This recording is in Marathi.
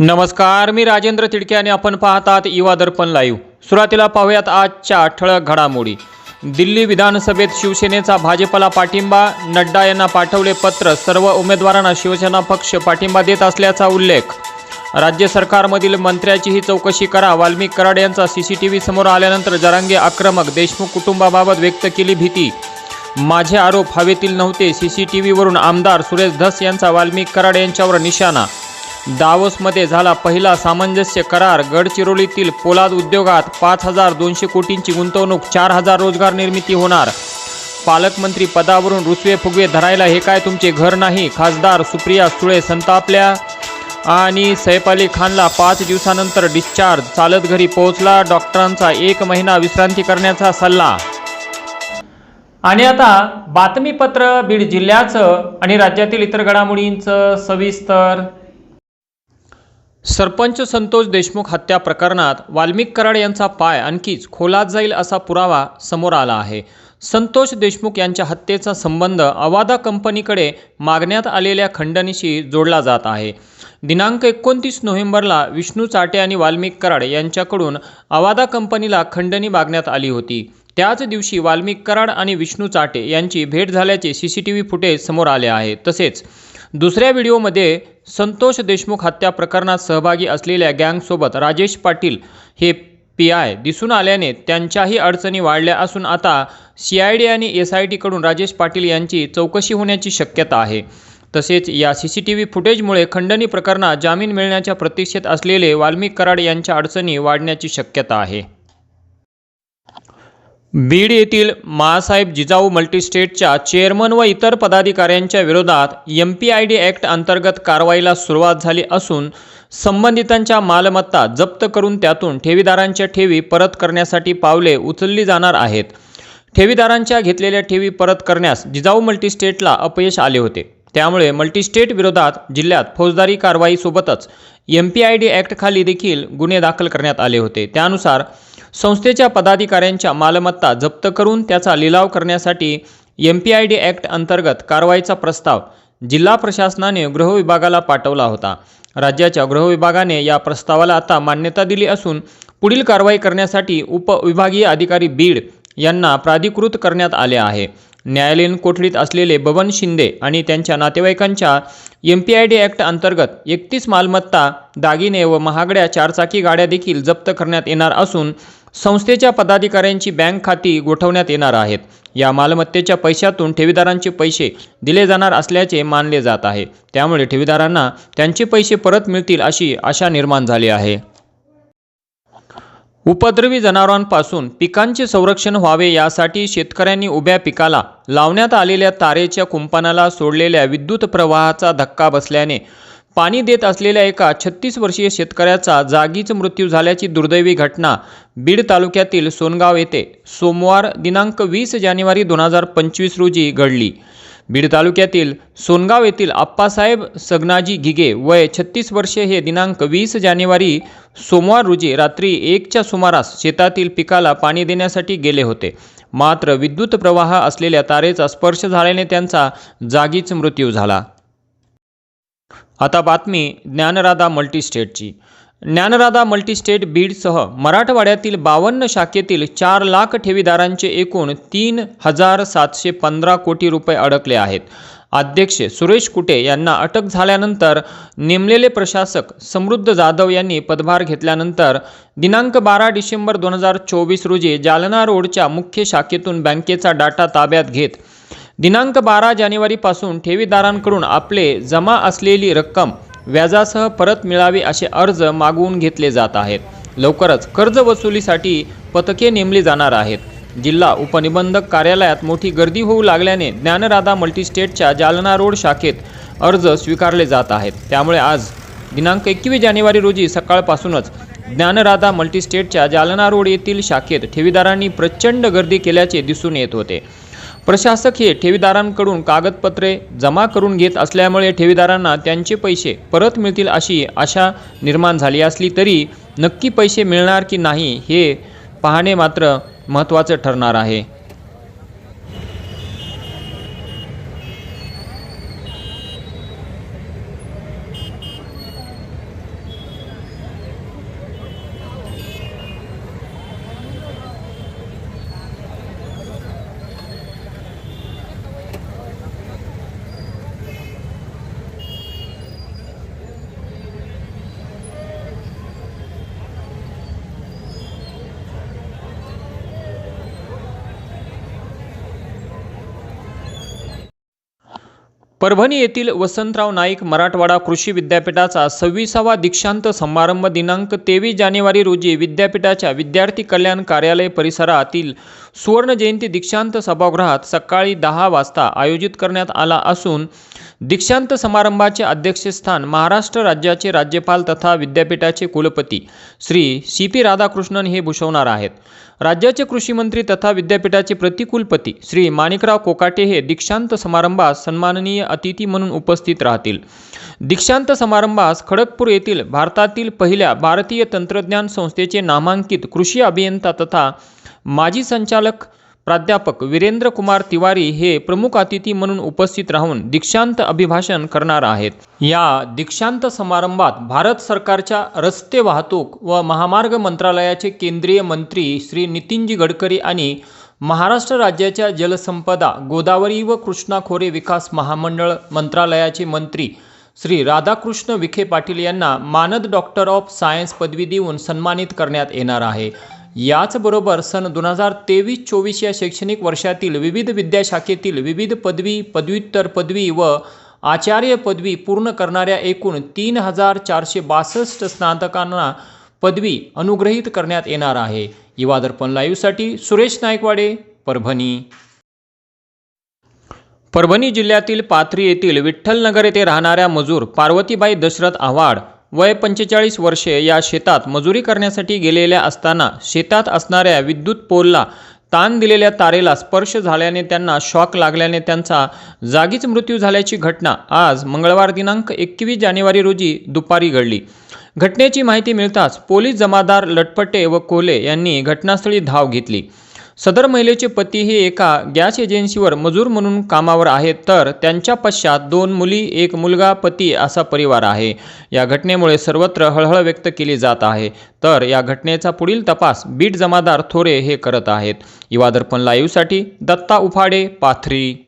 नमस्कार मी राजेंद्र तिडके आणि आपण पाहतात युवा दर्पण लाईव्ह सुरुवातीला पाहूयात आजच्या ठळक घडामोडी. दिल्ली विधानसभेत शिवसेनेचा भाजपला पाठिंबा नड्डा यांना पाठवले पत्र सर्व उमेदवारांना शिवसेना पक्ष पाठिंबा देत असल्याचा उल्लेख. राज्य सरकारमधील मंत्र्याचीही चौकशी करा वाल्मिक कराड यांचा सी सी टी व्ही समोर आल्यानंतर जरांगे आक्रमक देशमुख कुटुंबाबाबत व्यक्त केली भीती. माझे आरोप हवेतील नव्हते सी सी टी व्हीवरून आमदार सुरेश धस यांचा वाल्मिक कराड यांच्यावर निशाणा. दावोसमध्ये झाला पहिला सामंजस्य करार. गडचिरोलीतील पोलाद उद्योगात पाच हजार दोनशे कोटींची गुंतवणूक चार हजार रोजगार निर्मिती होणार. पालकमंत्री पदावरून रुसवे फुगवे धरायला हे काय तुमचे घर नाही? खासदार सुप्रिया सुळे संतापल्या आणि सैफ अली खानला पाच दिवसानंतर डिस्चार्ज चालत घरी पोहोचला डॉक्टरांचा एक महिना विश्रांती करण्याचा सल्ला. आणि आता बातमीपत्र बीड जिल्ह्याचं आणि राज्यातील इतर घडामोडींचं सविस्तर सरपंच संतोष देशमुख हत्या प्रकरणात वाल्मिक कराड यांचा पाय आणखीच खोलात जाईल असा पुरावा समोर आला आहे. संतोष देशमुख यांच्या हत्येचा संबंध अवादा कंपनीकडे मागण्यात आलेल्या खंडणीशी जोडला जात आहे. दिनांक एकोणतीस नोव्हेंबरला विष्णू चाटे आणि वाल्मिक कराड यांच्याकडून अवादा कंपनीला खंडणी मागण्यात आली होती. त्याच दिवशी वाल्मिक कराड आणि विष्णू चाटे यांची भेट झाल्याचे C C T V footage समोर आले आहे. तसेच दुसऱ्या व्हिडिओमध्ये संतोष देशमुख हत्या प्रकरणात सहभागी असलेल्या गँगसोबत राजेश पाटील हे पी आय दिसून आल्याने त्यांच्याही अडचणी वाढल्या असून आता सी आय डी आणि एस आय टीकडून राजेश पाटील यांची चौकशी होण्याची शक्यता आहे. तसेच या सी सी टी व्ही फुटेजमुळे खंडणी प्रकरणात जामीन मिळण्याच्या प्रतीक्षेत असलेले वाल्मिक कराड यांच्या अडचणी वाढण्याची शक्यता आहे. बीड येथील मासाहेब जिजाऊ मल्टीस्टेटच्या चेअरमन व इतर पदाधिकाऱ्यांच्या विरोधात M P I D act अंतर्गत कारवाईला सुरुवात झाली असून संबंधितांच्या मालमत्ता जप्त करून त्यातून ठेवीदारांच्या ठेवी परत करण्यासाठी पावले उचलली जाणार आहेत. ठेवीदारांच्या घेतलेल्या ठेवी परत करण्यास जिजाऊ मल्टीस्टेटला अपयश आले होते. त्यामुळे मल्टीस्टेट विरोधात जिल्ह्यात फौजदारी कारवाईसोबतच एम पी आय डी ॲक्टखाली देखील गुन्हे दाखल करण्यात आले होते. त्यानुसार संस्थेच्या पदाधिकाऱ्यांच्या मालमत्ता जप्त करून त्याचा लिलाव करण्यासाठी M P I D act अंतर्गत कारवाईचा प्रस्ताव जिल्हा प्रशासनाने गृहविभागाला पाठवला होता. राज्याच्या गृहविभागाने या प्रस्तावाला आता मान्यता दिली असून पुढील कारवाई करण्यासाठी उपविभागीय अधिकारी बीड यांना प्राधिकृत करण्यात आले आहे. न्यायालयीन कोठडीत असलेले बबन शिंदे आणि त्यांच्या नातेवाईकांच्या M P I D act अंतर्गत एकतीस मालमत्ता दागिने व महागड्या चारचाकी गाड्या देखील जप्त करण्यात येणार असून संस्थेच्या पदाधिकाऱ्यांची बँक खाती गोठवण्यात येणार आहेत. या मालमत्तेच्या पैशातून ठेवीदारांचे पैसे दिले जाणार असल्याचे मानले जात आहे. त्यामुळे ठेवीदारांना त्यांचे पैसे परत मिळतील अशी आशा निर्माण झाली आहे. उपद्रवी जनावरांपासून पिकांचे संरक्षण व्हावे यासाठी शेतकऱ्यांनी उभ्या पिकाला लावण्यात आलेल्या तारेच्या कुंपणाला सोडलेल्या विद्युत प्रवाहाचा धक्का बसल्याने पाणी देत असलेल्या एका छत्तीस वर्षीय शेतकऱ्याचा जागीच मृत्यू झाल्याची दुर्दैवी घटना बीड तालुक्यातील सोनगाव येथे सोमवार दिनांक वीस जानेवारी दोन हजार पंचवीस रोजी घडली. बीड तालुक्यातील सोनगाव येथील आप्पासाहेब सगनाजी घिगे वय छत्तीस वर्षे हे दिनांक वीस जानेवारी सोमवार रोजी रात्री एकच्या सुमारास शेतातील पिकाला पाणी देण्यासाठी गेले होते. मात्र विद्युत प्रवाह असलेल्या तारेचा स्पर्श झाल्याने त्यांचा जागीच मृत्यू झाला. आता बातमी ज्ञानराधा मल्टीस्टेटची. ज्ञानराधा मल्टीस्टेट बीडसह मराठवाड्यातील बावन्न शाखेतील चार लाख ठेवीदारांचे एकूण तीन हजार सातशे पंधरा कोटी रुपये अडकले आहेत. अध्यक्ष सुरेश कुटे यांना अटक झाल्यानंतर नेमलेले प्रशासक समृद्ध जाधव यांनी पदभार घेतल्यानंतर दिनांक बारा डिसेंबर दोन हजार चोवीस रोजी जालना रोडच्या मुख्य शाखेतून बँकेचा डाटा ताब्यात घेत दिनांक बारा जानेवारीपासून ठेवीदारांकडून आपले जमा असलेली रक्कम व्याजासह परत मिळावी असे अर्ज मागवून घेतले जात आहेत. लवकरच कर्ज वसुलीसाठी पथके नेमली जाणार आहेत. जिल्हा उपनिबंधक कार्यालयात मोठी गर्दी होऊ लागल्याने ज्ञानराधा मल्टीस्टेटच्या जालना रोड शाखेत अर्ज स्वीकारले जात आहेत. त्यामुळे आज दिनांक एकवीस जानेवारी रोजी सकाळपासूनच ज्ञानराधा मल्टीस्टेटच्या जालना रोड येथील शाखेत ठेवीदारांनी प्रचंड गर्दी केल्याचे दिसून येत होते. प्रशासक हे ठेवीदारांकडून कागदपत्रे जमा करून घेत असल्यामुळे ठेवीदारांना त्यांचे पैसे परत मिळतील अशी आशा निर्माण झाली असली तरी नक्की पैसे मिळणार की नाही हे पाहणे मात्र महत्त्वाचं ठरणार आहे. परभणी येथील वसंतराव नाईक मराठवाडा कृषी विद्यापीठाचा सव्वीसावा दीक्षांत समारंभ दिनांक तेवीस जानेवारी रोजी विद्यापीठाच्या विद्यार्थी कल्याण कार्यालय परिसरातील सुवर्ण जयंती दीक्षांत सभागृहात सकाळी दहा वाजता आयोजित करण्यात आला असून दीक्षांत समारंभाचे अध्यक्षस्थान महाराष्ट्र राज्याचे राज्यपाल तथा विद्यापीठाचे कुलपती श्री सी पी राधाकृष्णन हे भूषवणार आहेत. राज्याचे कृषी मंत्री तथा विद्यापीठाचे प्रतिकुलपती श्री माणिकराव कोकाटे हे दीक्षांत समारंभास सन्माननीय अतिथी म्हणून उपस्थित राहतील. दीक्षांत समारंभास खडगपूर येथील भारतातील पहिल्या भारतीय तंत्रज्ञान संस्थेचे नामांकित कृषी अभियंता तथा माजी संचालक प्राध्यापक वीरेंद्र कुमार तिवारी हे प्रमुख अतिथी म्हणून उपस्थित राहून दीक्षांत अभिभाषण करणार आहेत. या दीक्षांत समारंभात भारत सरकारच्या रस्ते वाहतूक व महामार्ग मंत्रालयाचे केंद्रीय मंत्री श्री नितीनजी गडकरी आणि महाराष्ट्र राज्याच्या जलसंपदा गोदावरी व कृष्णा खोरे विकास महामंडळ मंत्रालयाचे मंत्री श्री राधाकृष्ण विखे पाटील यांना मानद डॉक्टर ऑफ सायन्स पदवी देऊन सन्मानित करण्यात येणार आहे. याचबरोबर सन दोन हजार तेवीस चोवीस या शैक्षणिक वर्षातील विविध विद्याशाखेतील विविध पदवी पदव्युत्तर पदवी व आचार्य पदवी पूर्ण करणाऱ्या एकूण तीन हजार चारशे बासष्ट स्नातकांना पदवी अनुग्रहित करण्यात येणार आहे. युवा दर्पण लाईव्हसाठी सुरेश नायकवाडे परभणी. परभणी जिल्ह्यातील पाथरी येथील विठ्ठलनगर येथे राहणाऱ्या मजूर पार्वतीबाई दशरथ आव्हाड वय पंचेचाळीस वर्षे या शेतात मजुरी करण्यासाठी गेलेल्या असताना शेतात असणाऱ्या विद्युत पोलला ताण दिलेल्या तारेला स्पर्श झाल्याने त्यांना शॉक लागल्याने त्यांचा जागीच मृत्यू झाल्याची घटना आज मंगळवार दिनांक एकवीस जानेवारी रोजी दुपारी घडली. घटनेची माहिती मिळताच पोलीस जमादार लटपटे व कोले यांनी घटनास्थळी धाव घेतली. सदर महिलेचे पती हे एका गॅस एजन्सीवर मजूर म्हणून कामावर आहेत तर त्यांच्या पश्चात दोन मुली एक मुलगा पती असा परिवार आहे. या घटनेमुळे सर्वत्र हळहळ व्यक्त केली जात आहे. तर या घटनेचा पुढील तपास बीट जमादार थोरे हे करत आहेत. युवादर्पण लाईव्हसाठी दत्ता उफाडे पाथरी.